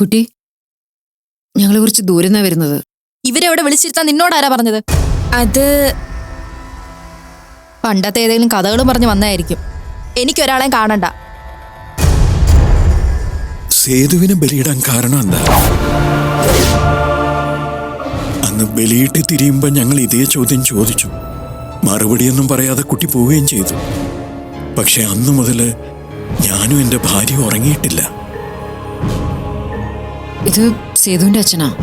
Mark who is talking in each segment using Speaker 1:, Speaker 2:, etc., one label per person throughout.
Speaker 1: കുട്ടി ഞങ്ങളെ കുറിച്ച് ദൂരെന്നാ വരുന്നത്.
Speaker 2: ഇവരെവിടെ വിളിച്ചിരുത്താൻ നിന്നോടാരാ പറഞ്ഞത്?
Speaker 3: അത്
Speaker 2: പണ്ടത്തെ ഏതെങ്കിലും കഥകളും പറഞ്ഞ് വന്നായിരിക്കും. എനിക്കൊരാളെയും കാണണ്ട.
Speaker 4: സേതുവിനെ ബലിയിടാൻ കാരണം എന്താ? അന്ന് ബലിയിട്ട് തിരിയുമ്പോൾ ഞങ്ങൾ ഇതേ ചോദ്യം ചോദിച്ചു. മറുപടിയൊന്നും പറയാതെ കുട്ടി പോവുകയും ചെയ്തു. പക്ഷെ അന്നു മുതൽ ഞാനും എന്റെ ഭാര്യ ഉറങ്ങിയിട്ടില്ല.
Speaker 1: ഇത് സേതുവിന്റെ അച്ഛനാ.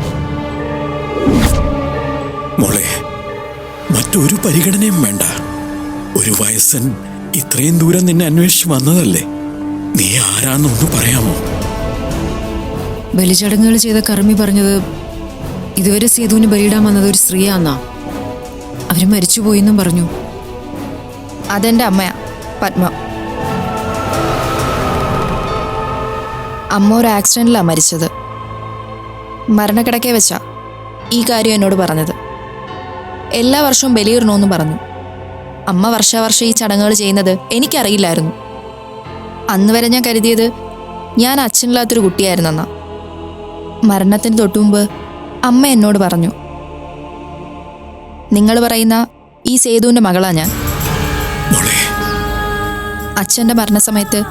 Speaker 4: മോളെ മറ്റൊരു പരിഗണനയും വേണ്ട. ഒരു വയസ്സൻ ഇത്രയും ദൂരം നിന്നെ അന്വേഷിച്ച് വന്നതല്ലേ? നീ ആരാന്നൊന്ന് പറയാമോ?
Speaker 1: ബലിചടങ്ങുകൾ ചെയ്ത കർമ്മി പറഞ്ഞത് ഇതുവരെ സേതുവിന് ബലിയിടാൻ വന്നത് ഒരു സ്ത്രീയാന്നാ. അവർ മരിച്ചുപോയിന്നും പറഞ്ഞു.
Speaker 2: അതെന്റെ അമ്മയാ പത്മ. അമ്മ ഒരു ആക്സിഡന്റിലാ മരിച്ചത്. മരണക്കിടക്കെ വെച്ചാ ഈ കാര്യം എന്നോട് പറഞ്ഞത്. എല്ലാ വർഷവും ബലിയിടണമെന്ന് പറഞ്ഞു. അമ്മ വർഷാവർഷം ഈ ചടങ്ങുകൾ ചെയ്യുന്നത് എനിക്കറിയില്ലായിരുന്നു. അന്ന് വരെ ഞാൻ കരുതിയത് ഞാൻ അച്ഛനില്ലാത്തൊരു കുട്ടിയായിരുന്നെന്നാ. മരണത്തിന് തൊട്ടുമുമ്പ് അമ്മ എന്നോട് പറഞ്ഞു നിങ്ങൾ പറയുന്ന ഈ സേതുവിന്റെ മകളാ ഞാൻ.
Speaker 4: അച്ഛന്റെ
Speaker 2: അച്ഛന്റെ മരണസമയത്ത്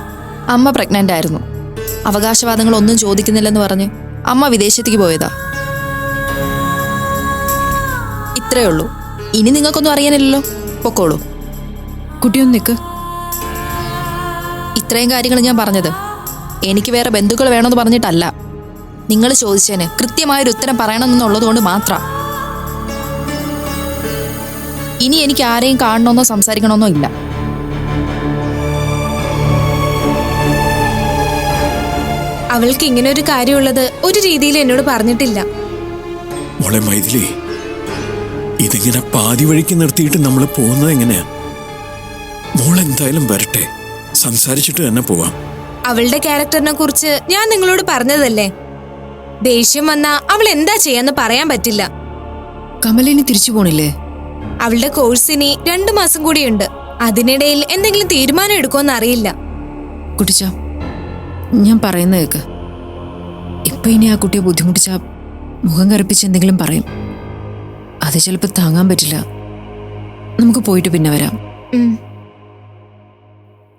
Speaker 2: അമ്മ പ്രഗ്നന്റ് ആയിരുന്നു. അവകാശവാദങ്ങളൊന്നും ചോദിക്കുന്നില്ലെന്ന് പറഞ്ഞ് അമ്മ വിദേശത്തേക്ക് പോയതാ. ഇത്രയേ ഉള്ളൂ. ഇനി നിങ്ങൾക്കൊന്നും അറിയാനില്ലല്ലോ. പൊക്കോളൂ.
Speaker 1: കുട്ടിയൊന്ന് നിൽക്ക്
Speaker 2: ഇത്രയും കാര്യങ്ങൾ ഞാൻ പറഞ്ഞത് എനിക്ക് വേറെ ബന്ധുക്കൾ വേണമെന്ന് പറഞ്ഞിട്ടല്ല. നിങ്ങൾ ചോദിച്ചതിന് കൃത്യമായൊരു ഉത്തരം പറയണമെന്നുള്ളത് കൊണ്ട് മാത്രം. ഇനി എനിക്ക് ആരെയും കാണണമെന്നോ സംസാരിക്കണമെന്നോ ഇല്ല.
Speaker 3: അവൾക്ക് ഇങ്ങനെ ഒരു കാര്യമുള്ളത് ഒരു രീതിയിൽ എന്നോട് പറഞ്ഞിട്ടില്ല.
Speaker 4: മോളെ മൈഥിലി ഇതിങ്ങനെ പാതി വഴിക്ക് നിർത്തിയിട്ട് നമ്മൾ പോകുന്നത് എങ്ങനെയാ? മോൾ എന്തായാലും വരട്ടെ. സംസാരിച്ചിട്ട് തന്നെ പോവാം.
Speaker 3: അവളുടെ ക്യാരക്ടറിനെ കുറിച്ച് ഞാൻ നിങ്ങളോട് പറഞ്ഞതല്ലേ? ദേഷ്യം വന്നാ അവൾ എന്താ ചെയ്യാന്ന് പറയാൻ പറ്റില്ല.
Speaker 1: കമലിനി തിരിച്ചു പോണില്ലേ?
Speaker 3: അവളുടെ കോഴ്സ് ഇനി രണ്ടു മാസം കൂടിയുണ്ട്. അതിനിടയിൽ എന്തെങ്കിലും തീരുമാനം എടുക്കുമെന്ന് അറിയില്ല.
Speaker 1: കുട്ടിച്ച ഞാൻ പറയുന്ന കേക്ക്. ഇപ്പൊ ഇനി ആ കുട്ടിയെ ബുദ്ധിമുട്ടിച്ച മുഖം കറുപ്പിച്ച് എന്തെങ്കിലും പറയും. അത് ചിലപ്പോൾ താങ്ങാൻ പറ്റില്ല. നമുക്ക് പോയിട്ട് പിന്നെ വരാം.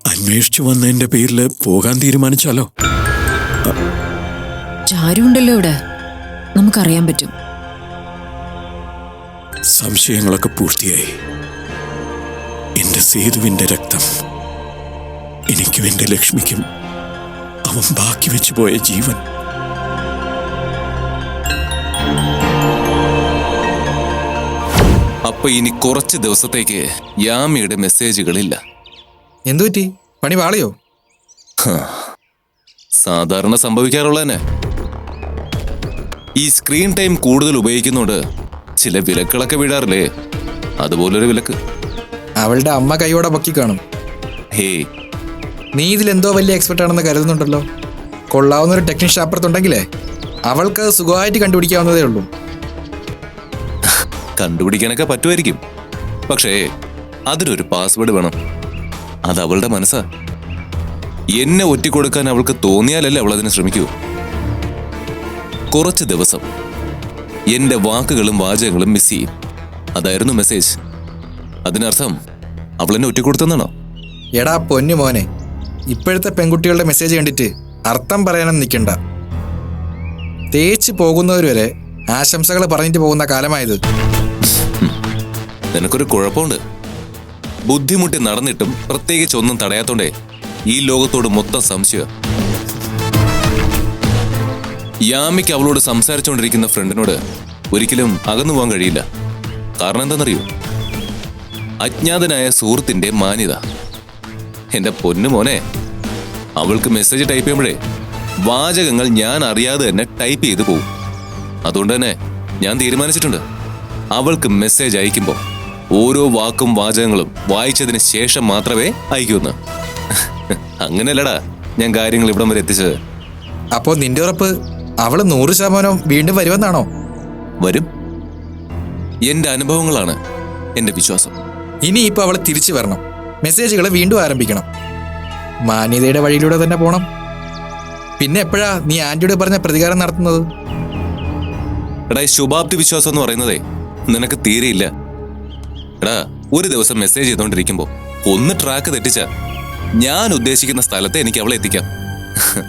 Speaker 4: അന്വേഷിച്ചു വന്നതിന്റെ പേരിൽ പോകാൻ തീരുമാനിച്ചാലോ?
Speaker 1: ചാരു ഉണ്ടല്ലോ ഇവിടെ. നമുക്കറിയാൻ പറ്റും.
Speaker 4: സംശയങ്ങളൊക്കെ പൂർത്തിയായി. എന്റെ സേതുവിന്റെ രക്തം എനിക്കും എന്റെ ലക്ഷ്മിക്കും അവൻ ബാക്കി വെച്ചു പോയ ജീവൻ.
Speaker 5: അപ്പൊ ഇനി കുറച്ച് ദിവസത്തേക്ക് യാമിയുടെ മെസ്സേജുകളില്ല.
Speaker 6: എന്തുപറ്റി പണി പാളിയോ?
Speaker 5: സാധാരണ സംഭവിക്കാറുള്ളതന്നെ. ഈ സ്ക്രീൻ ടൈം കൂടുതൽ ഉപയോഗിക്കുന്നോണ്ട് ചില വിലക്കുകളൊക്കെ വീഴാറില്ലേ അതുപോലൊരു വിലക്ക്.
Speaker 6: അവളുടെ അമ്മ കൈയോടെ പൊക്കി കാണും.
Speaker 5: ഹേ
Speaker 6: നീ ഇതിൽ എന്തോ വലിയ എക്സ്പെർട്ട് ആണെന്ന് കരുതുന്നുണ്ടല്ലോ. കൊള്ളാവുന്ന ഒരു ടെക്നീഷ്യൻ അപ്പുറത്തുണ്ടെങ്കിലേ അവൾക്ക് സുഖമായിട്ട് കണ്ടുപിടിക്കാവുന്നതേ ഉള്ളൂ.
Speaker 5: കണ്ടുപിടിക്കാനൊക്കെ പറ്റുമായിരിക്കും. പക്ഷേ അതിനൊരു പാസ്വേഡ് വേണം. അത് അവളുടെ മനസ്സാ. എന്നെ ഒറ്റിക്കൊടുക്കാൻ അവൾക്ക് തോന്നിയാലല്ലേ അവൾ അതിന് ശ്രമിക്കൂ. കുറച്ച് ദിവസം എന്റെ വാക്കുകളും വാചകങ്ങളും മിസ് ചെയ്യും. അതായിരുന്നു മെസ്സേജ് അതിനർത്ഥം അവൾ എന്നെ ഒറ്റിക്കൊടുത്തെന്നാണോ?
Speaker 6: എടാ പൊന്നു മോനെ ഇപ്പോഴത്തെ പെൺകുട്ടികളുടെ മെസ്സേജ് കണ്ടിട്ട് അർത്ഥം പറയാനൊന്നും നിൽക്കണ്ട തേച്ച് പോകുന്നവരുവരെ ആശംസകൾ പറഞ്ഞിട്ട് പോകുന്ന കാലമായത്.
Speaker 5: നിനക്കൊരു കുഴപ്പമുണ്ട്. ബുദ്ധിമുട്ടി നടന്നിട്ടും പ്രത്യേകിച്ച് ഒന്നും തടയാത്തോണ്ടേ ഈ ലോകത്തോട് മൊത്തം സംശയം. യാമിക്ക് അവളോട് സംസാരിച്ചുകൊണ്ടിരിക്കുന്ന ഫ്രണ്ടിനോട് ഒരിക്കലും അകന്നു പോകാൻ കഴിയില്ല. കാരണം എന്താണെന്നറിയോ? അജ്ഞാതനായ സുഹൃത്തിന്റെ മാന്യത. എന്റെ പൊന്നു മോനെ. അവൾക്ക് മെസ്സേജ് ടൈപ്പ് ചെയ്യുമ്പോഴേ വാചകങ്ങൾ ഞാൻ അറിയാതെ തന്നെ ടൈപ്പ് ചെയ്തു പോകും അതുകൊണ്ട് തന്നെ ഞാൻ തീരുമാനിച്ചിട്ടുണ്ട്. അവൾക്ക് മെസ്സേജ് അയക്കുമ്പോൾ ഓരോ വാക്കും വാചകങ്ങളും വായിച്ചതിന് ശേഷം മാത്രമേ അയക്കൂന്ന് അങ്ങനെയല്ലടാ ഞാൻ കാര്യങ്ങൾ ഇവിടം വരെ എത്തിച്ചത്.
Speaker 6: അപ്പോൾ നിന്റെ ഉറപ്പ് അവൾ നൂറ് ശതമാനം വീണ്ടും വരുമെന്നാണോ?
Speaker 5: വരും. എന്റെ അനുഭവങ്ങളാണ് എന്റെ വിശ്വാസം.
Speaker 6: ഇനി ഇപ്പോൾ അവളെ തിരിച്ചു വരണം. മെസ്സേജുകൾ വീണ്ടും ആരംഭിക്കണം. മാന്യതയുടെ വഴിയിലൂടെ തന്നെ പോണം. പിന്നെ എപ്പോഴാ നീ ആന്റിയോട് പറഞ്ഞ പ്രതികാരം നടത്തുന്നത്?
Speaker 5: എടാ ശുഭാപ്തി വിശ്വാസം എന്ന് പറയുന്നതേ നിനക്ക് തീരെയില്ല. എടാ ഒരു ദിവസം മെസ്സേജ് ചെയ്തോണ്ടിരിക്കുമ്പോ ഒന്ന് ട്രാക്ക് തെറ്റിച്ച ഞാൻ ഉദ്ദേശിക്കുന്ന സ്ഥലത്തെ എനിക്ക് അവളെ എത്തിക്കാം.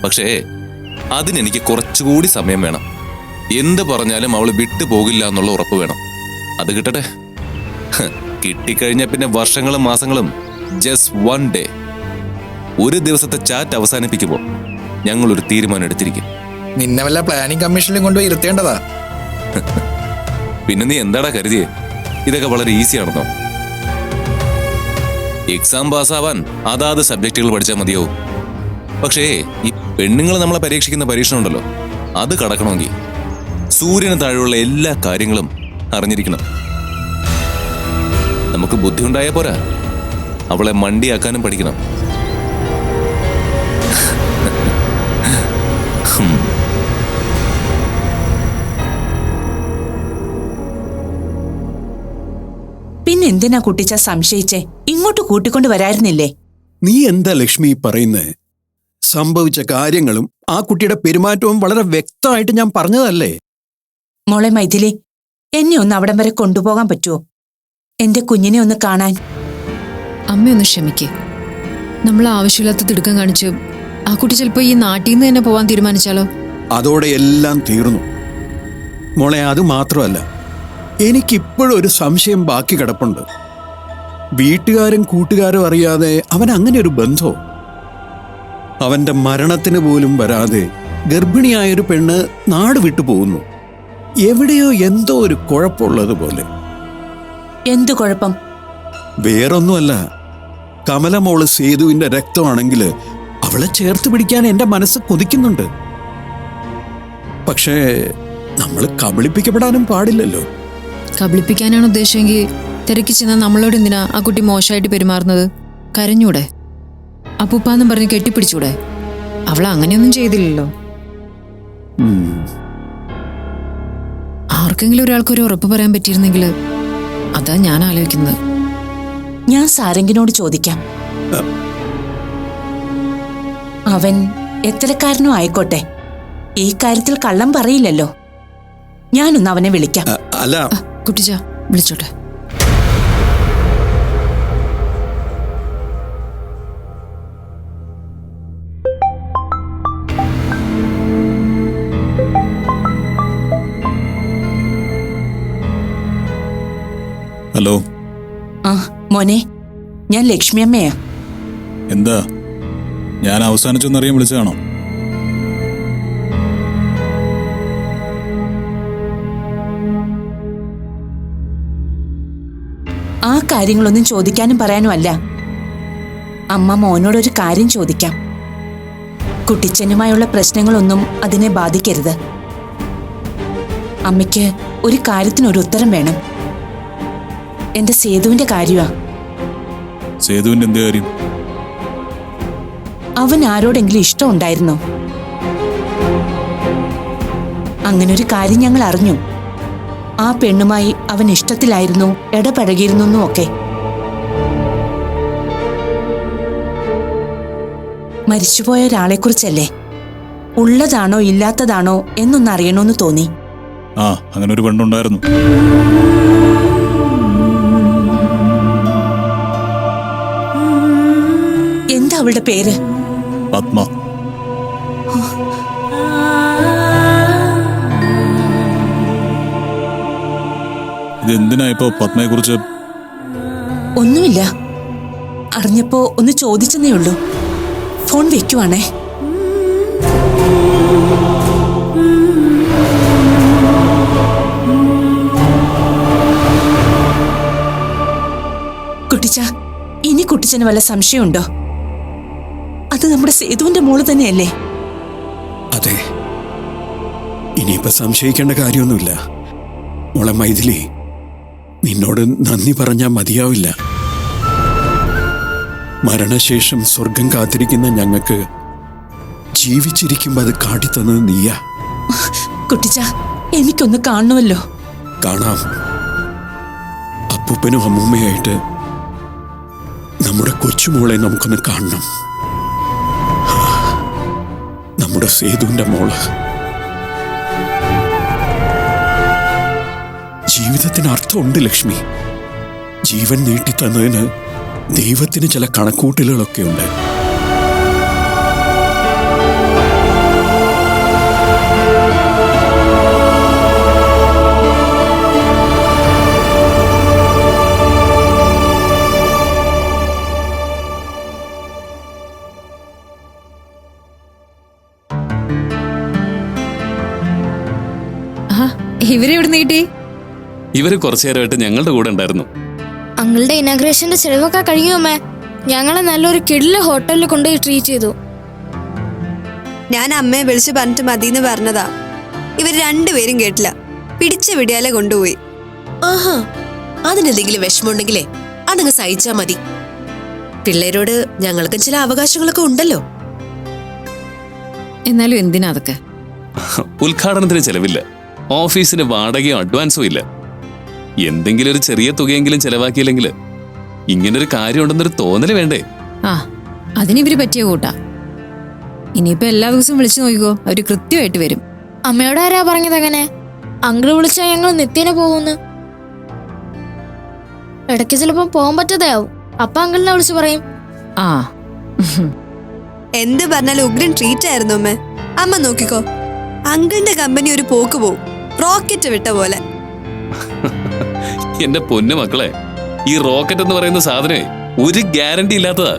Speaker 5: പക്ഷേ അതിനെനിക്ക് കുറച്ചുകൂടി സമയം വേണം. എന്ത് പറഞ്ഞാലും അവൾ വിട്ടു പോകില്ല എന്നുള്ള ഉറപ്പ് വേണം. അത് കിട്ടട്ടെ? കിട്ടിക്കഴിഞ്ഞ പിന്നെ വർഷങ്ങളും മാസങ്ങളും ജസ്റ്റ് വൺ ഡേ ഒരു ദിവസത്തെ ചാറ്റ് അവസാനിപ്പിക്കുമ്പോൾ ഞങ്ങൾ ഒരു തീരുമാനം എടുത്തിരിക്കും
Speaker 6: നിന്നെ വല്ല പ്ലാനിംഗ് കമ്മീഷനിലും കൊണ്ടുപോയി ഇരുത്തേണ്ടതാ.
Speaker 5: പിന്നെ നീ എന്താടാ കരുതിയേ? ഇതൊക്കെ വളരെ ഈസി ആണെന്നോ? എക്സാം പാസ്സാവാൻ അതാത് സബ്ജക്റ്റുകൾ പഠിച്ചാൽ മതിയോ പക്ഷേ ഈ പെണ്ണുങ്ങൾ നമ്മളെ പരീക്ഷിക്കുന്ന പരീക്ഷണം ഉണ്ടല്ലോ അത് കടക്കണമെങ്കിൽ സൂര്യന് താഴെയുള്ള എല്ലാ കാര്യങ്ങളും അറിഞ്ഞിരിക്കണം. നമുക്ക് ബുദ്ധി ഉണ്ടായാൽ പോരാ. അവളെ മണ്ടിയാക്കാനും പഠിക്കണം.
Speaker 7: പിന്നെ എന്തിനാ കുട്ടിച്ച സംശയിച്ചേ? ഇങ്ങോട്ട് കൂട്ടിക്കൊണ്ട് വരായിരുന്നില്ലേ?
Speaker 4: നീ എന്താ ലക്ഷ്മി പറയുന്നേ? സംഭവിച്ച കാര്യങ്ങളും ആ കുട്ടിയുടെ പെരുമാറ്റവും വളരെ വ്യക്തമായിട്ട് ഞാൻ പറഞ്ഞതല്ലേ?
Speaker 7: മോളെ മൈഥിലി എന്നെ ഒന്ന് അവിടം വരെ കൊണ്ടുപോകാൻ പറ്റുമോ എന്റെ കുഞ്ഞിനെ ഒന്ന് കാണാൻ.
Speaker 1: അമ്മയൊന്ന് ക്ഷമിക്കേ. നമ്മൾ ആവശ്യമില്ലാത്ത തിടുക്കം കാണിച്ച് ആ കുട്ടി ചിലപ്പോൾ ഈ നാട്ടിൽ നിന്ന് തന്നെ പോവാൻ തീരുമാനിച്ചാലോ?
Speaker 4: അതോടെ എല്ലാം തീർന്നു. മോളെ അത് മാത്രമല്ല എനിക്കിപ്പോഴും ഒരു സംശയം ബാക്കി കിടപ്പുണ്ട്. വീട്ടുകാരും കൂട്ടുകാരും അറിയാതെ അവൻ അങ്ങനെ ഒരു ബന്ധോ? അവന്റെ മരണത്തിന് പോലും വരാതെ ഗർഭിണിയായൊരു പെണ്ണ് നാട് വിട്ടു പോകുന്നു. എവിടെയോ എന്തോ ഒരു കുഴപ്പമുള്ളത് പോലെ
Speaker 7: എന്തു കുഴപ്പം?
Speaker 4: വേറൊന്നുമല്ല. കമലമോൾ സേതുവിന്റെ രക്തമാണെങ്കിൽ അവളെ ചേർത്ത് പിടിക്കാൻ എന്റെ മനസ്സ് കൊതിക്കുന്നുണ്ട്. പക്ഷേ നമ്മൾ കബളിപ്പിക്കപ്പെടാനും പാടില്ലല്ലോ.
Speaker 1: കബളിപ്പിക്കാനാണ് ഉദ്ദേശമെങ്കിൽ തിരക്കി ചെന്ന നമ്മളോട് എന്തിനാ ആ കുട്ടി മോശമായിട്ട് പെരുമാറുന്നത്? കരഞ്ഞൂടെ? അപ്പൂപ്പാന്നും പറഞ്ഞ് കെട്ടിപ്പിടിച്ചൂടെ? അവൾ അങ്ങനെയൊന്നും ചെയ്തില്ലല്ലോ. ആർക്കെങ്കിലും ഒരാൾക്കൊരു ഉറപ്പ് പറയാൻ പറ്റിയിരുന്നെങ്കിൽ അതാ ഞാൻ ആലോചിക്കുന്നത്.
Speaker 7: ഞാൻ സാരംഗിനോട് ചോദിക്കാം. അവൻ എത്തരക്കാരനോ ആയിക്കോട്ടെ. ഈ കാര്യത്തിൽ കള്ളം പറയില്ലല്ലോ. ഞാനൊന്ന് അവനെ വിളിക്കാം.
Speaker 4: അല്ല.
Speaker 1: കുട്ടിച്ച വിളിച്ചോട്ടെ.
Speaker 8: ഹലോ.
Speaker 7: ആ മോനെ ഞാൻ ലക്ഷ്മി അമ്മയാ.
Speaker 8: എന്താ? ഞാൻ അവസാനിച്ചൊന്നറിയാൻ വിളിച്ചതാണോ?
Speaker 7: ആ കാര്യങ്ങളൊന്നും ചോദിക്കാനും പറയാനും അല്ല. അമ്മ മോനോടൊരു കാര്യം ചോദിക്കാം. കുട്ടിച്ചനുമായുള്ള പ്രശ്നങ്ങളൊന്നും അതിനെ ബാധിക്കരുത്. അമ്മയ്ക്ക് ഒരു കാര്യത്തിനൊരു ഉത്തരം വേണം. എന്റെ സേതുവിന്റെ കാര്യമാ
Speaker 8: സേതുവിന്റെ എന്ത് കാര്യം?
Speaker 7: അവൻ ആരോടെങ്കിലും ഇഷ്ടം ഇഷ്ടമുണ്ടായിരുന്നോ ഒരു കാര്യം ഞങ്ങൾ അറിഞ്ഞു. ആ പെണ്ണുമായി അവൻ ഇഷ്ടത്തിലായിരുന്നു ഇടപഴകിയിരുന്നു ഒക്കെ. മരിച്ചുപോയ ഒരാളെക്കുറിച്ചല്ലേ? ഉള്ളതാണോ ഇല്ലാത്തതാണോ എന്നൊന്ന് അറിയണമെന്ന് തോന്നി.
Speaker 8: ആ അങ്ങനെ ഒരു പെണ്ണുണ്ടായിരുന്നു.
Speaker 7: അവളുടെ പേര്?
Speaker 8: പത്മ. ഇതെന്തിനാ ഇപ്പോ പത്മയെ കുറിച്ച്?
Speaker 7: ഒന്നുമില്ല. അറിഞ്ഞപ്പോ ഒന്ന് ചോദിച്ചെന്നേ ഉള്ളൂ. ഫോൺ വെക്കുവാണേ. കുട്ടിച്ച ഇനി കുട്ടിച്ചന് വല്ല സംശയമുണ്ടോ? അത് നമ്മുടെ സേതുവിന്റെ മോൾ തന്നെയല്ലേ?
Speaker 4: അതെ. ഇനിയിപ്പോ സംശയിക്കേണ്ട കാര്യമൊന്നുമില്ല. മോളെ മൈഥിലി നിന്നോട് നന്ദി പറഞ്ഞാൽ മതിയാവില്ല. മരണശേഷം സ്വർഗം കാത്തിരിക്കുന്ന ഞങ്ങൾക്ക് ജീവിച്ചിരിക്കുമ്പോ അത് കാട്ടിത്തന്നത് നീയാ.
Speaker 7: കുട്ടിച്ച എനിക്കൊന്ന് കാണണമല്ലോ.
Speaker 4: കാണാം. അപ്പൂപ്പനും അമ്മൂമ്മയായിട്ട് നമ്മുടെ കൊച്ചുമോളെ നമുക്കൊന്ന് കാണണം. നമ്മുടെ സേതുവിന്റെ മോൾ. ജീവിതത്തിന് അർത്ഥമുണ്ട് ലക്ഷ്മി. ജീവൻ നീട്ടിത്തന്നതിന് ദൈവത്തിന് ചില കണക്കൂട്ടലുകളൊക്കെ ഉണ്ട്
Speaker 1: ഇവരെ എവിടെ നീട്ടി
Speaker 9: ഇവർ കുറച്ചു നേരമായിട്ട് ഞങ്ങളുടെ കൂടെ ഉണ്ടായിരുന്നു.
Speaker 10: അങ്ങളുടെ ഇനാഗ്രേഷന്റെ ചെലവൊക്കെ കഴിഞ്ഞു അമ്മേ. ഞങ്ങളെ നല്ലൊരു കിടില ഹോട്ടലിൽ കൊണ്ടുപോയി ട്രീറ്റ് ചെയ്തു.
Speaker 11: ഞാൻ അമ്മയെ വിളിച്ചു പറഞ്ഞിട്ട് മതിന്ന് പറഞ്ഞതാ. ഇവർ രണ്ടുപേരും കേട്ടില്ല. പിടിച്ച വിടിയാലെ കൊണ്ടുപോയി.
Speaker 12: ആഹാ അതിനെന്തെങ്കിലും വിഷമമുണ്ടെങ്കിലേ അതങ്ങ് സഹിച്ചാ മതി. പിള്ളേരോട് ഞങ്ങൾക്കും ചില അവകാശങ്ങളൊക്കെ ഉണ്ടല്ലോ.
Speaker 1: എന്നാലും എന്തിനാ അതൊക്കെ?
Speaker 9: ഉദ്ഘാടനത്തിന് ചെലവില്ല. ഓഫീസിന് വാടകയോ അഡ്വാൻസോ ഇല്ല. എന്തെങ്കിലും ഒരു ചെറിയ തുകയെങ്കിലും ചെലവാക്കിയില്ലെങ്കിൽ ഇങ്ങനൊരു കാര്യമുണ്ടെന്നൊരു തോന്നൽ വേണ്ടേ?
Speaker 1: ആ അതിനിവര് പറ്റിയ കൂട്ടാ. ഇനിയിപ്പോ എല്ലാ ദിവസവും വിളിച്ചു നോക്കിക്കോ അവർ കൃത്യമായിട്ട് വരും.
Speaker 10: അമ്മയോട് ആരാ പറഞ്ഞത് അങ്ങനെ? അങ്കിൾ വിളിച്ചാൽ ഞങ്ങൾ നിത്യേന പോകുന്നു. ഇടയ്ക്ക് ചിലപ്പോൾ പോകാൻ പറ്റാതെയാവും. അപ്പൊ അങ്കിളിനെ വിളിച്ചു പറയും.
Speaker 1: ആ.
Speaker 11: എന്ത് പറഞ്ഞാലും ഉഗ്രൻ ട്രീറ്റ് ആയിരുന്നു അമ്മ. അമ്മ നോക്കിക്കോ അങ്കിളിന്റെ കമ്പനി ഒരു പോക്ക് പോവും. റോക്കറ്റ് വിട്ട പോലെ.
Speaker 9: എന്റെ പൊന്നു മക്കളെ ഈ റോക്കറ്റ് എന്ന് പറയുന്ന സാധനം ഒരു ഗ്യാരണ്ടി ഇല്ലാത്തതാ.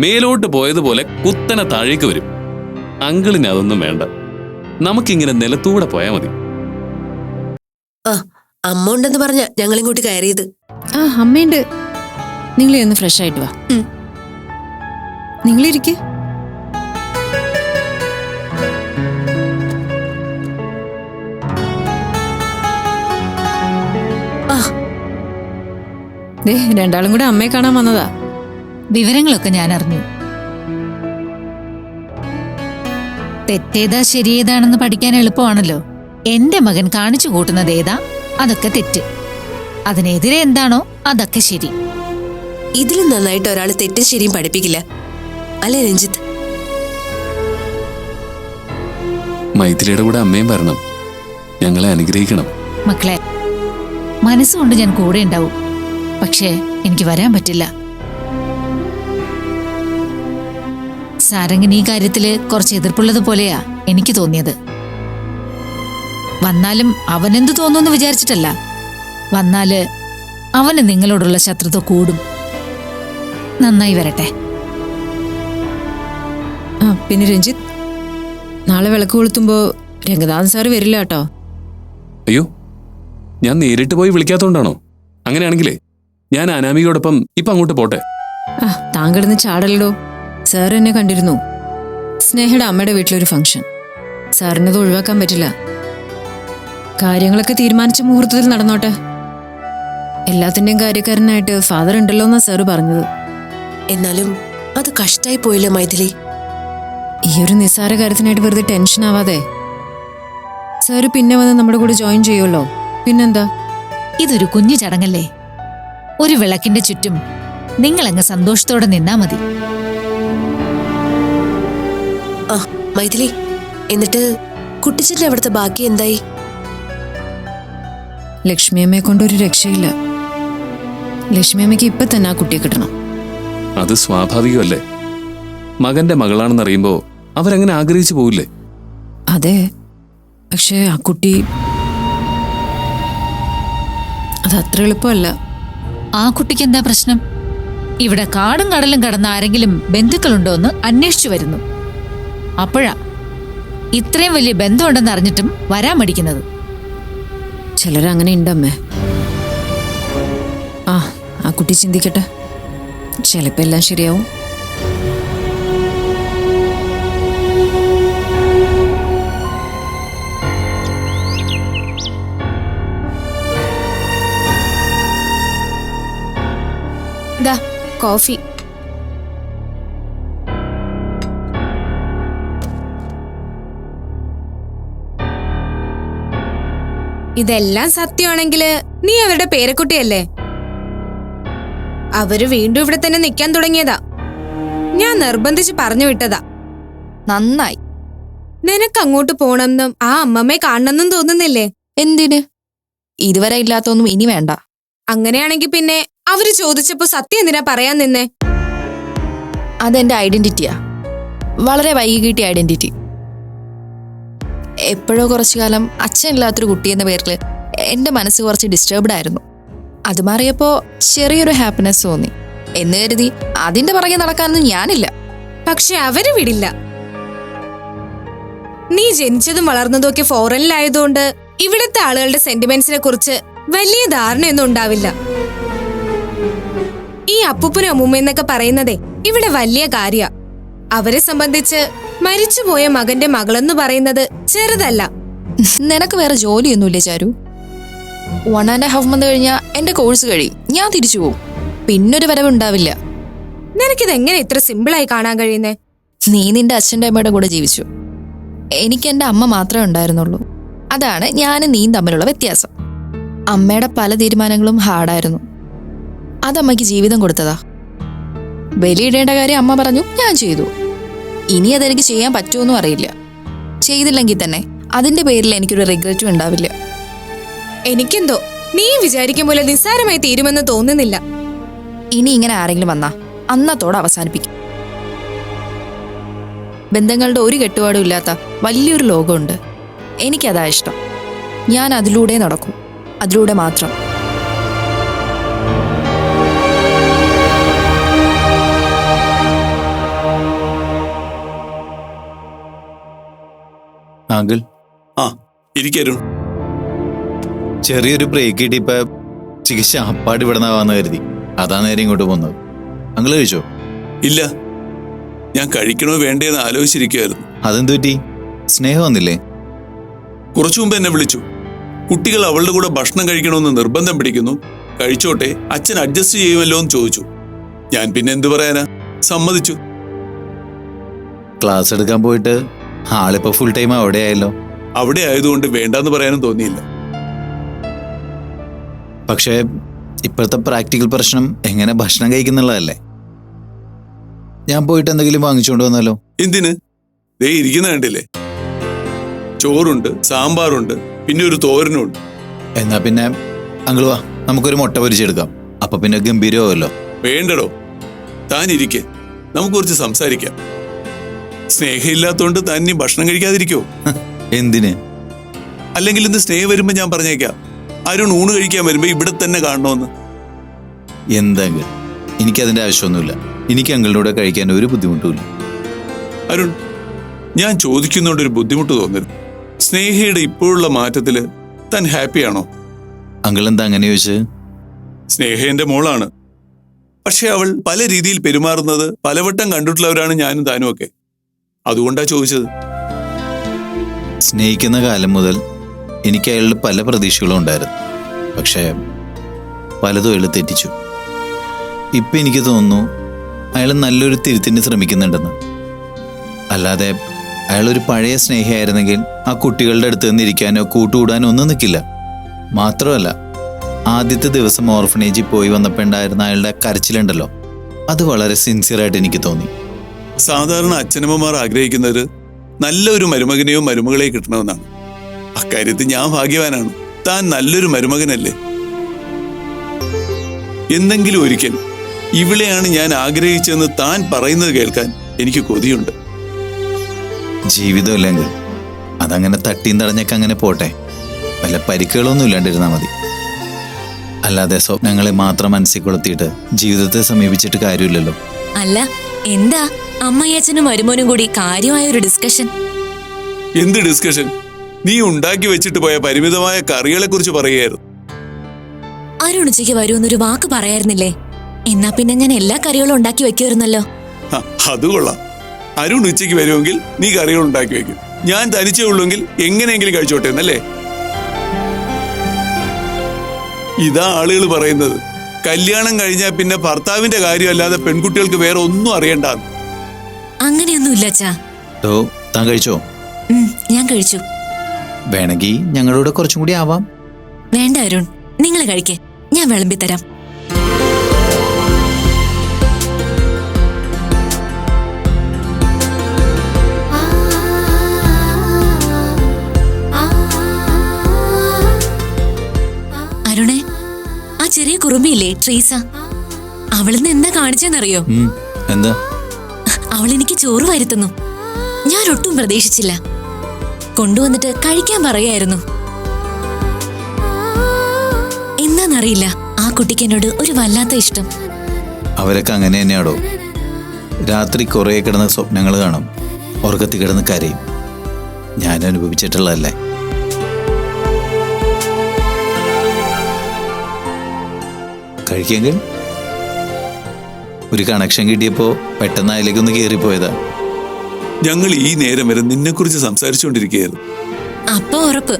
Speaker 9: മേലോട്ട് പോയതുപോലെ കുത്തനെ താഴേക്ക് വരും. അങ്കിളിന് അതൊന്നും വേണ്ട. നമുക്കിങ്ങനെ നിലത്തൂടെ പോയാ മതി.
Speaker 12: ആ അമ്മ ഉണ്ടെന്ന് പറഞ്ഞ ഞങ്ങൾ ഇങ്ങോട്ട് കയറിയത്.
Speaker 1: ആ അമ്മയുണ്ട്. നിങ്ങൾ ഒന്ന് ഫ്രഷ് ആയിട്ട് വാ നിങ്ങളിരിക്കെ. ദേ രണ്ടാളും കൂടെ അമ്മയെ കാണാൻ വന്നതാ.
Speaker 13: വിവരങ്ങളൊക്കെ ഞാൻ അറിഞ്ഞു. തെറ്റേതാ ശരിയേതാണെന്ന് പഠിക്കാൻ എളുപ്പമാണല്ലോ. എന്റെ മകൻ കാണിച്ചു കൂട്ടുന്നത് ഏതാ? അതൊക്കെ തെറ്റ്. അതിനെതിരെ എന്താണോ അതൊക്കെ ശരി.
Speaker 12: ഇതിലും നന്നായിട്ട് ഒരാൾ തെറ്റും ശരിയും പഠിപ്പിക്കില്ല. അല്ലേ രഞ്ജിത്ത്?
Speaker 9: മൈത്രിയുടെ കൂടെ അമ്മയും വരണം. ഞങ്ങളെ അനുഗ്രഹിക്കണം.
Speaker 13: മക്കളെ മനസ്സുകൊണ്ട് ഞാൻ കൂടെ ഉണ്ടാവും. പക്ഷേ എനിക്ക് വരാൻ പറ്റില്ല. സാരംഗിന് ഈ കാര്യത്തിൽ കുറച്ച് എതിർപ്പുള്ളത് പോലെയാ എനിക്ക് തോന്നിയത്. വന്നാലും അവനെന്ത് തോന്നുമെന്ന് വിചാരിച്ചിട്ടല്ല. വന്നാൽ അവന് നിങ്ങളോടുള്ള ശത്രുത കൂടും. നന്നായി വരട്ടെ.
Speaker 1: ആ പിന്നെ രഞ്ജിത്ത് നാളെ വിളക്ക് കൊളുത്തുമ്പോ രംഗനാഥൻ സാർ വരില്ല കേട്ടോ.
Speaker 9: അയ്യോ ഞാൻ നേരിട്ട് പോയി വിളിക്കാത്തോണ്ടാണോ? അങ്ങനെയാണെങ്കിലേ ഞാൻ അനാമികയോടൊപ്പം ഇപ്പൊ അങ്ങോട്ട് പോട്ടെ.
Speaker 1: ആ ചാടല്ലോ കിടന്ന് ചാടലടോ സാർ എന്നെ കണ്ടിരുന്നു. സ്നേഹയുടെ അമ്മയുടെ വീട്ടിലൊരു ഫംഗ്ഷൻ. സാറിനത് ഒഴിവാക്കാൻ പറ്റില്ല. കാര്യങ്ങളൊക്കെ തീരുമാനിച്ച മുഹൂർത്തത്തിൽ നടന്നോട്ടെ. എല്ലാത്തിന്റെയും കാര്യക്കാരനായിട്ട് ഫാദർ ഉണ്ടല്ലോ എന്നാ സാറ് പറഞ്ഞത്.
Speaker 12: എന്നാലും അത് കഷ്ടായി പോയില്ല മൈഥിലി?
Speaker 1: ഈ ഒരു നിസ്സാര കാര്യത്തിനായിട്ട് വെറുതെ ടെൻഷൻ ആവാതെ. സാറ് പിന്നെ വന്ന് നമ്മുടെ കൂടെ ജോയിൻ ചെയ്യുമല്ലോ. പിന്നെന്താ?
Speaker 13: ഇതൊരു കുഞ്ഞു ചടങ്ങല്ലേ? ഒരു വിളക്കിന്റെ ചുറ്റും നിങ്ങളങ്ങ് സന്തോഷത്തോടെ നിന്നാ മതി.
Speaker 12: ആ മൈഥിലി എന്നിട്ട് കുട്ടിച്ചന്റെ അവിടുത്തെ ബാക്കി എന്തായി?
Speaker 1: ലക്ഷ്മിയമ്മയെ കൊണ്ടൊരു രക്ഷയില്ല. ലക്ഷ്മിയമ്മയ്ക്ക് ഇപ്പൊ തന്നെ ആ കുട്ടിയെ കിട്ടണം.
Speaker 9: അത് സ്വാഭാവികമല്ലേ? മകന്റെ മകളാണെന്നറിയുമ്പോ അവരങ്ങനെ ആഗ്രഹിച്ചു പോവില്ലേ?
Speaker 1: അതെ. പക്ഷേ ആ കുട്ടി അത് അത്ര എളുപ്പമല്ല.
Speaker 13: ആ കുട്ടിക്ക് എന്താ പ്രശ്നം? ഇവിടെ കാടും കടലും കടന്ന ആരെങ്കിലും ബന്ധുക്കളുണ്ടോ എന്ന് അന്വേഷിച്ചു വരുന്നു. അപ്പോഴാ ഇത്രയും വലിയ ബന്ധമുണ്ടെന്ന് അറിഞ്ഞിട്ടും വരാൻ മടിക്കുന്നത്.
Speaker 1: ചിലരങ്ങനെ ഉണ്ടമ്മേ. ആ ആ കുട്ടി ചിന്തിക്കട്ടെ. ചിലപ്പോ എല്ലാം ശരിയാവും.
Speaker 10: ദാ കോഫി.
Speaker 3: ഇതെല്ലാം സത്യമാണെങ്കിൽ നീ അവരുടെ പേരക്കുട്ടിയല്ലേ? അവർ വീണ്ടും ഇവിടെ തന്നെ നിൽക്കാൻ തുടങ്ങിയതാ. ഞാൻ നിർബന്ധിച്ച് പറഞ്ഞു വിട്ടതാ.
Speaker 2: നന്നായി.
Speaker 3: നിനക്ക് അങ്ങോട്ട് പോണമെന്നും ആ അമ്മമ്മയെ കാണണമെന്നും തോന്നുന്നില്ലേ?
Speaker 2: എന്തിന്? ഇതുവരെ ഇല്ലാത്തൊന്നും ഇനി വേണ്ട.
Speaker 3: അങ്ങനെയാണെങ്കി പിന്നെ അവർ ചോദിച്ചപ്പോ സത്യം എന്തിനാ പറയാൻ നിന്നെ?
Speaker 2: അതെന്റെ ഐഡന്റിറ്റിയാ. വളരെ വൈകി കിട്ടിയ ഐഡന്റിറ്റി. എപ്പോഴോ കുറച്ചു കാലം അച്ഛനില്ലാത്തൊരു കുട്ടി എന്ന പേരിൽ എന്റെ മനസ്സ് കുറച്ച് ഡിസ്റ്റർബ്ഡ് ആയിരുന്നു. അത് മാറിയപ്പോ ചെറിയൊരു ഹാപ്പിനെസ് തോന്നി. എന്ന് കരുതി അതിന്റെ പുറകെ നടക്കാനൊന്നും ഞാനില്ല.
Speaker 3: പക്ഷെ അവർ വിടില്ല. നീ ജനിച്ചതും വളർന്നതും ഒക്കെ ഫോറിനിലായതുകൊണ്ട് ഇവിടുത്തെ ആളുകളുടെ സെന്റിമെന്റ്സിനെ കുറിച്ച് വലിയ ധാരണയൊന്നും ഉണ്ടാവില്ല. ഈ അപ്പൂപ്പനും അമ്മൂമ്മ എന്നൊക്കെ പറയുന്നതേ ഇവിടെ വലിയ കാര്യ. അവരെ സംബന്ധിച്ച് മരിച്ചുപോയ മകന്റെ മകളെന്ന് പറയുന്നത് ചെറുതല്ല.
Speaker 2: നിനക്ക് വേറെ ജോലിയൊന്നുമില്ലേ Charu? One and half month കഴിഞ്ഞാൽ എന്റെ കോഴ്സ് കഴിയും. ഞാൻ തിരിച്ചു പോകും പിന്നൊരു വരവുണ്ടാവില്ല.
Speaker 3: നിനക്കിത് എങ്ങനെ ഇത്ര സിമ്പിളായി കാണാൻ കഴിയുന്നേ?
Speaker 2: നീ നിന്റെ അച്ഛന്റെ അമ്മയുടെ കൂടെ ജീവിച്ചു. എനിക്ക് എന്റെ അമ്മ മാത്രമേ ഉണ്ടായിരുന്നുള്ളൂ. അതാണ് ഞാനും നീയും തമ്മിലുള്ള വ്യത്യാസം. അമ്മയുടെ പല തീരുമാനങ്ങളും ഹാർഡായിരുന്നു. അതമ്മയ്ക്ക് ജീവിതം കൊടുത്തതാ. ബലിയിടേണ്ട കാര്യം അമ്മ പറഞ്ഞു ഞാൻ ചെയ്തു. ഇനി അതെനിക്ക് ചെയ്യാൻ പറ്റുമെന്നും അറിയില്ല. ചെയ്തില്ലെങ്കിൽ തന്നെ അതിന്റെ പേരിൽ എനിക്കൊരു റിഗ്രറ്റും ഉണ്ടാവില്ല.
Speaker 3: എനിക്കെന്തോ? നീ വിചാരിക്കും പോലെ നിസ്സാരമായി തീരുമെന്ന് തോന്നുന്നില്ല.
Speaker 2: ഇനി ഇങ്ങനെ ആരെങ്കിലും വന്നാ അന്നത്തോടെ അവസാനിപ്പിക്കും. ബന്ധങ്ങളുടെ ഒരു കെട്ടുപാടും ഇല്ലാത്ത വലിയൊരു ലോകമുണ്ട്. എനിക്കതാ ഇഷ്ടം. ഞാൻ അതിലൂടെ നടക്കും. അതിലൂടെ മാത്രം.
Speaker 14: അങ്കിൾ.
Speaker 8: ആ ഇരിക്കരുൺ.
Speaker 14: ചെറിയൊരു ബ്രേക്ക് കിട്ടിയപ്പോ ചികിത്സ അപ്പാട് വിടണാവാന്ന് കരുതി. അതാ നേരെ ഇങ്ങോട്ട് പോകുന്നത് അങ്കിൾ കഴിച്ചോ?
Speaker 8: ഇല്ല. ഞാൻ കഴിക്കണോ വേണ്ടേന്ന് ആലോചിച്ചിരിക്കുമായിരുന്നു
Speaker 14: അതെന്തു പറ്റി സ്നേഹം വന്നില്ലേ?
Speaker 8: കുറച്ചു മുമ്പ് എന്നെ വിളിച്ചു. കുട്ടികൾ അവളുടെ കൂടെ ഭക്ഷണം കഴിക്കണമെന്ന് നിർബന്ധം പിടിക്കുന്നു. കഴിച്ചോട്ടെ അച്ഛൻ അഡ്ജസ്റ്റ് ചെയ്യുമല്ലോ എന്ന് ചോദിച്ചു. ഞാൻ പിന്നെ എന്തു പറയാനാ? സമ്മതിച്ചു.
Speaker 14: ക്ലാസ് എടുക്കാൻ പോയിട്ട് ആളിപ്പോ ഫുൾ ടൈം അവിടെ ആയല്ലോ
Speaker 8: അവിടെ ആയതുകൊണ്ട് വേണ്ടെന്ന് പറയാനും തോന്നിയില്ല.
Speaker 14: പക്ഷേ ഇപ്പോഴത്തെ പ്രാക്ടിക്കൽ പ്രശ്നം എങ്ങനെ ഭക്ഷണം കഴിക്കുന്നുള്ളതല്ലേ? ഞാൻ പോയിട്ട് എന്തെങ്കിലും വാങ്ങിച്ചുകൊണ്ട് വന്നാലോ?
Speaker 8: എന്തിന്? ദേ ഇരിക്കുന്ന കണ്ടില്ലേ? ചോറുണ്ട് സാമ്പാറുണ്ട് പിന്നെ ഒരു തോരനുണ്ട്
Speaker 14: എന്നാ പിന്നെ അങ്കിൾ വാ നമുക്കൊരു മുട്ട പൊരിച്ചെടുക്കാം. അപ്പൊ പിന്നെ ഗംഭീരമാവല്ലോ.
Speaker 8: വേണ്ടടോ. താൻ ഇരിക്കെ നമുക്ക് കുറച്ച് സംസാരിക്കാം. സ്നേഹമില്ലാത്തോണ്ട് താൻ ഇനി ഭക്ഷണം കഴിക്കാതിരിക്കോ?
Speaker 14: എന്തിന്?
Speaker 8: അല്ലെങ്കിൽ ഇന്ന് സ്നേഹം വരുമ്പോ ഞാൻ പറഞ്ഞേക്കാം. അരുൺ ഊണ് കഴിക്കാൻ വരുമ്പോ ഇവിടെ തന്നെ കാണണമെന്ന്
Speaker 14: എന്തെങ്കിൽ എനിക്കതിന്റെ ആവശ്യമൊന്നുമില്ല. എനിക്ക് അങ്കിളിന്റെ കൂടെ കഴിക്കാൻ ഒരു ബുദ്ധിമുട്ടുമില്ല.
Speaker 8: അരുൺ ഞാൻ ചോദിക്കുന്നോണ്ട് ഒരു ബുദ്ധിമുട്ട് തോന്നരുത്. സ്നേഹയുടെ ഇപ്പോഴുള്ള മാറ്റത്തിൽ താൻ ഹാപ്പിയാണോ?
Speaker 14: അങ്കിൾ എന്താ അങ്ങനെ ചോദിച്ചത്
Speaker 8: സ്നേഹ എന്റെ മോളാണ്. പക്ഷെ അവൾ പല രീതിയിൽ പെരുമാറുന്നത് പലവട്ടം കണ്ടിട്ടുള്ളവരാണ് ഞാനും താനും ഒക്കെ. അതുകൊണ്ടാ ചോദിച്ചത്.
Speaker 14: സ്നേഹിക്കുന്ന കാലം മുതൽ എനിക്ക് അയാളുടെ പല പ്രതീക്ഷകളും ഉണ്ടായിരുന്നു. പക്ഷേ പലതും അയാൾ തെറ്റിച്ചു. ഇപ്പം എനിക്ക് തോന്നുന്നു അയാൾ നല്ലൊരു തിരുത്തിന് ശ്രമിക്കുന്നുണ്ടെന്ന്. അല്ലാതെ അയാളൊരു പഴയ സ്നേഹിയായിരുന്നെങ്കിൽ ആ കുട്ടികളുടെ അടുത്ത് നിന്നിരിക്കാനോ കൂട്ടുകൂടാനോ ഒന്നും നിൽക്കില്ല. മാത്രമല്ല ആദ്യത്തെ ദിവസം ഓർഫനേജിൽ പോയി വന്നപ്പോൾ ഉണ്ടായിരുന്ന അയാളുടെ കരച്ചിലുണ്ടല്ലോ അത് വളരെ സിൻസിയറായിട്ട് എനിക്ക് തോന്നി.
Speaker 8: സാധാരണ അച്ഛനമ്മമാർ ആഗ്രഹിക്കുന്നത് നല്ലൊരു മരുമകനെയോ മരുമകളെയോ കിട്ടണമെന്നാണ്. അക്കാര്യത്തിൽ ഞാൻ ഭാഗ്യവാനാണ്. താൻ നല്ലൊരു മരുമകനല്ലേ? എന്തെങ്കിലും ഒരിക്കൽ ഇവിടെയാണ് ഞാൻ ആഗ്രഹിച്ചതെന്ന് താൻ പറയുന്നത് കേൾക്കാൻ എനിക്ക് കൊതിയുണ്ട്.
Speaker 14: ജീവിതമില്ലെങ്കിൽ അതങ്ങനെ തട്ടിയും തടഞ്ഞൊക്കെ അങ്ങനെ പോട്ടെ. വല്ല പരിക്കുകളൊന്നും ഇല്ലാണ്ടിരുന്നാൽ മതി. അല്ലാതെ സ്വപ്നങ്ങളെ മാത്രം മനസ്സിൽ കൊളുത്തിയിട്ട് ജീവിതത്തെ സമീപിച്ചിട്ട് കാര്യമില്ലല്ലോ.
Speaker 12: അല്ല എന്താ? അമ്മയച്ഛനും മരുമോനും കൂടി കാര്യമായ ഒരു ഡിസ്കഷൻ
Speaker 8: എന്ത് ഡിസ്കഷൻ നീ ഉണ്ടാക്കി വെച്ചിട്ട് പോയ പരിമിതമായ കറികളെ കുറിച്ച് പറയുകയായിരുന്നു.
Speaker 12: അരുൺ ഉച്ചയ്ക്ക് വരുമെന്നൊരു വാക്ക് പറയായിരുന്നില്ലേ? എന്നാ പിന്നെ ഞാൻ എല്ലാ കറികളും ഉണ്ടാക്കി വെക്കുമായിരുന്നല്ലോ.
Speaker 8: അത് കൊള്ളാം. അരുൺ ഉച്ചയ്ക്ക് വരുമെങ്കിൽ നീ കറികൾ ഉണ്ടാക്കി വെക്കും ഞാൻ തനിച്ചേ ഉള്ളൂങ്കിൽ എങ്ങനെയെങ്കിലും കഴിച്ചോട്ടെ എന്നല്ലേ? ഇതാ ആളുകൾ പറയുന്നത്. കല്യാണം കഴിഞ്ഞാൽ പിന്നെ ഭർത്താവിന്റെ കാര്യമല്ലാതെ പെൺകുട്ടികൾക്ക് വേറെ ഒന്നും അറിയണ്ട
Speaker 12: അങ്ങനെയൊന്നുമില്ല അച്ഛാ.
Speaker 14: ഓ താൻ കഴിച്ചോ?
Speaker 12: ഞാൻ കഴിച്ചു.
Speaker 14: വേണമെങ്കിൽ ഞങ്ങളുടെ കുറച്ചും കൂടി ആവാം.
Speaker 12: വേണ്ട അരുൺ നിങ്ങൾ കഴിക്കേ. ഞാൻ വിളമ്പി തരാം കുറുമ്പിയില്ലേ ട്രീസ? അവളിന്ന് എന്താ കാണിച്ചെന്നറിയോ?
Speaker 14: എന്താ?
Speaker 12: അവൾ എനിക്ക് ചോറ് വരുത്തുന്നു. ഞാൻ ഒട്ടും പ്രതീക്ഷിച്ചില്ല. കൊണ്ടുവന്നിട്ട് കഴിക്കാൻ പറയായിരുന്നു. എന്താന്നറിയില്ല ആ കുട്ടിക്ക് എന്നോട് ഒരു വല്ലാത്ത ഇഷ്ടം.
Speaker 14: അവരൊക്കെ അങ്ങനെ തന്നെയാടോ? രാത്രി കുറേ കിടന്ന് സ്വപ്നങ്ങൾ കാണും. ഉറക്കത്തിൽ കിടന്ന് കരയും. ഞാൻ അനുഭവിച്ചിട്ടുള്ളതല്ലേ? കഴിക്കെങ്കിൽ ഒരു കണക്ഷൻ കിട്ടിയപ്പോൾ പെട്ടെന്ന് അതിലേക്കൊന്ന് കയറിപ്പോയതാ
Speaker 8: ഞങ്ങൾ ഈ നേരം വരെ നിന്നെക്കുറിച്ച് സംസാരിച്ചുകൊണ്ടിരിക്കുകയായിരുന്നു.
Speaker 12: അപ്പൊ ഉറപ്പ്.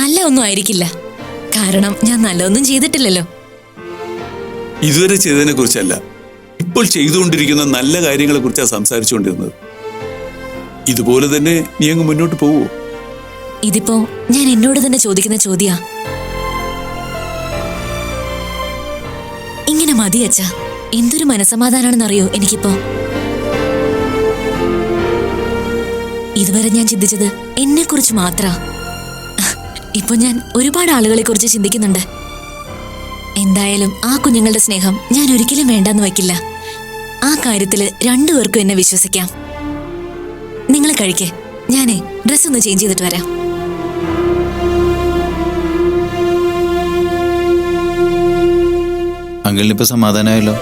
Speaker 12: നല്ല ഒന്നും ആയിരിക്കില്ല. കാരണം ഞാൻ നല്ലൊന്നും ചെയ്തിട്ടില്ലല്ലോ.
Speaker 8: ഇതുവരെ ചെയ്തതിനെ കുറിച്ചല്ല ഇപ്പോൾ ചെയ്തുകൊണ്ടിരിക്കുന്ന നല്ല കാര്യങ്ങളെ കുറിച്ചാണ് സംസാരിച്ചുകൊണ്ടിരുന്നത്. ഇതുപോലെ തന്നെ നീ അങ്ങ് മുന്നോട്ട് പോവോ?
Speaker 12: ഇതിപ്പോ ഞാൻ എന്നോട് തന്നെ ചോദിക്കുന്ന ചോദ്യാ. മതി അച്ഛ. എന്തൊരു മനസമാധാനാണെന്നറിയോ എനിക്കിപ്പോ? ഇതുവരെ ഞാൻ ചിന്തിച്ചത് എന്നെ കുറിച്ച് മാത്ര. ഇപ്പൊ ഞാൻ ഒരുപാട് ആളുകളെ കുറിച്ച് ചിന്തിക്കുന്നുണ്ട്. എന്തായാലും ആ കുഞ്ഞുങ്ങളുടെ സ്നേഹം ഞാൻ ഒരിക്കലും വേണ്ടെന്ന് വയ്ക്കില്ല. ആ കാര്യത്തിൽ രണ്ടുപേർക്കും എന്നെ വിശ്വസിക്കാം. നിങ്ങൾ കഴിക്കേ. ഞാനേ ഡ്രസ്സ് ഒന്ന് ചേഞ്ച് ചെയ്തിട്ട് വരാം.
Speaker 14: അങ്കിളിനിപ്പോൾ സമാധാനമായല്ലോ.